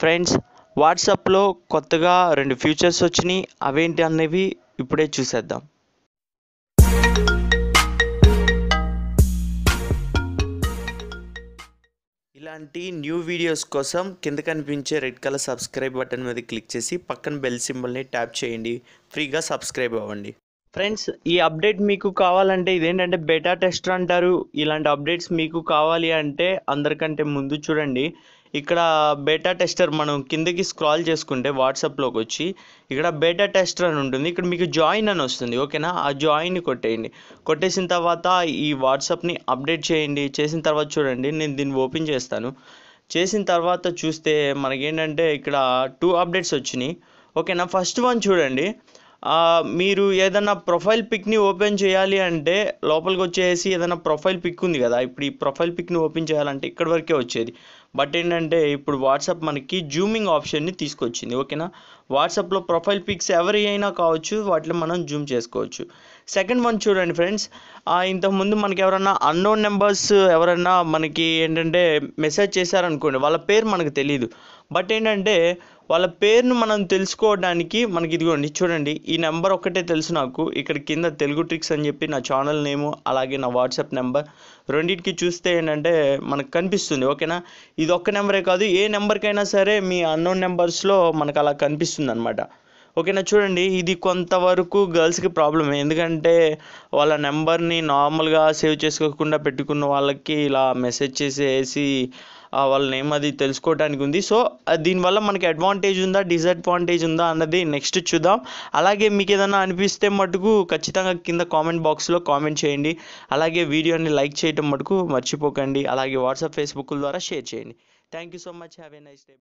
Friends వాట్సాప్లో కొత్తగా రెండు ఫీచర్స్ వచ్చినాయి. అవేంటి అనేవి ఇప్పుడే చూసేద్దాం. ఇలాంటి న్యూ వీడియోస్ కోసం కింద కనిపించే రెడ్ కలర్ సబ్స్క్రైబ్ బటన్ మీద క్లిక్ చేసి పక్కన బెల్ సింబల్ని ట్యాప్ చేయండి. ఫ్రీగా సబ్స్క్రైబ్ అవ్వండి. ఫ్రెండ్స్ ఈ అప్డేట్ మీకు కావాలంటే ఇదేంటంటే బెటా టెస్టర్ అంటారు. ఇలాంటి అప్డేట్స్ మీకు కావాలి అంటే అందరికంటే ముందు చూడండి. ఇక్కడ బేటా టెస్టర్ మనం కిందకి స్క్రాల్ చేసుకుంటే వాట్సాప్లోకి వచ్చి ఇక్కడ బేటా టెస్టర్ అని ఉంటుంది. ఇక్కడ మీకు జాయిన్ అని వస్తుంది. ఓకేనా ఆ జాయిన్ కొట్టేయండి. కొట్టేసిన తర్వాత ఈ వాట్సాప్ని అప్డేట్ చేయండి. చేసిన తర్వాత చూడండి. నేను దీన్ని ఓపెన్ చేస్తాను. చేసిన తర్వాత చూస్తే మనకేంటంటే ఇక్కడ టూ అప్డేట్స్ వచ్చినాయి. ఓకేనా ఫస్ట్ వన్ చూడండి. మీరు ఏదైనా ప్రొఫైల్ పిక్ని ఓపెన్ చేయాలి అంటే లోపలికి వచ్చేసి ఏదైనా ప్రొఫైల్ పిక్ ఉంది కదా ఇప్పుడు ఈ ప్రొఫైల్ పిక్ని ఓపెన్ చేయాలంటే ఇక్కడ వరకే వచ్చేది. బట్ ఏంటంటే ఇప్పుడు వాట్సాప్ మనకి జూమింగ్ ఆప్షన్ని తీసుకొచ్చింది ఓకేనా? వాట్సాప్లో ప్రొఫైల్ పిక్స్ ఎవరి అయినా కావచ్చు వాటిలో మనం జూమ్ చేసుకోవచ్చు. సెకండ్ వన్ చూడండి ఫ్రెండ్స్ ఇంతకుముందు మనకి ఎవరైనా అన్నోన్ నెంబర్స్ ఎవరన్నా మనకి ఏంటంటే మెసేజ్ చేశారనుకోండి వాళ్ళ పేరు మనకు తెలియదు బట్ ఏంటంటే వాళ్ళ పేరును మనం తెలుసుకోవడానికి మనకి ఇదిగోండి చూడండి ఈ నెంబర్ ఒక్కటే తెలుసు నాకు. ఇక్కడ కింద తెలుగు ట్రిక్స్ అని చెప్పి నా ఛానల్ నేము అలాగే నా వాట్సాప్ నెంబర్. రెండింటికి చూస్తే ఏంటంటే మనకు కనిపిస్తుంది ఓకేనా? ఇది ఒక్క నెంబరే కాదు ఏ నెంబర్కైనా సరే మీ అన్నోన్ నెంబర్స్లో మనకు అలా కనిపిస్తుంది అనమాట ఓకేనా చూడండి. ఇది కొంతవరకు గర్ల్స్కి ప్రాబ్లమ్ ఎందుకంటే వాళ్ళ నెంబర్ని నార్మల్గా సేవ్ చేసుకోకుండా పెట్టుకున్న వాళ్ళకి ఇలా మెసేజ్ చేసేసి వాళ్ళ నేమ్ అది తెలుసుకోవడానికి ఉంది. సో దీనివల్ల మనకి అడ్వాంటేజ్ ఉందా డిసడ్వాంటేజ్ ఉందా అన్నది నెక్స్ట్ చూద్దాం. అలాగే మీకు ఏదైనా అనిపిస్తే మటుకు ఖచ్చితంగా కింద కామెంట్ బాక్స్లో కామెంట్ చేయండి. అలాగే వీడియోని లైక్ చేయటం మటుకు మర్చిపోకండి. అలాగే వాట్సాప్ ఫేస్బుక్ ద్వారా షేర్ చేయండి. Thank you so much have a nice day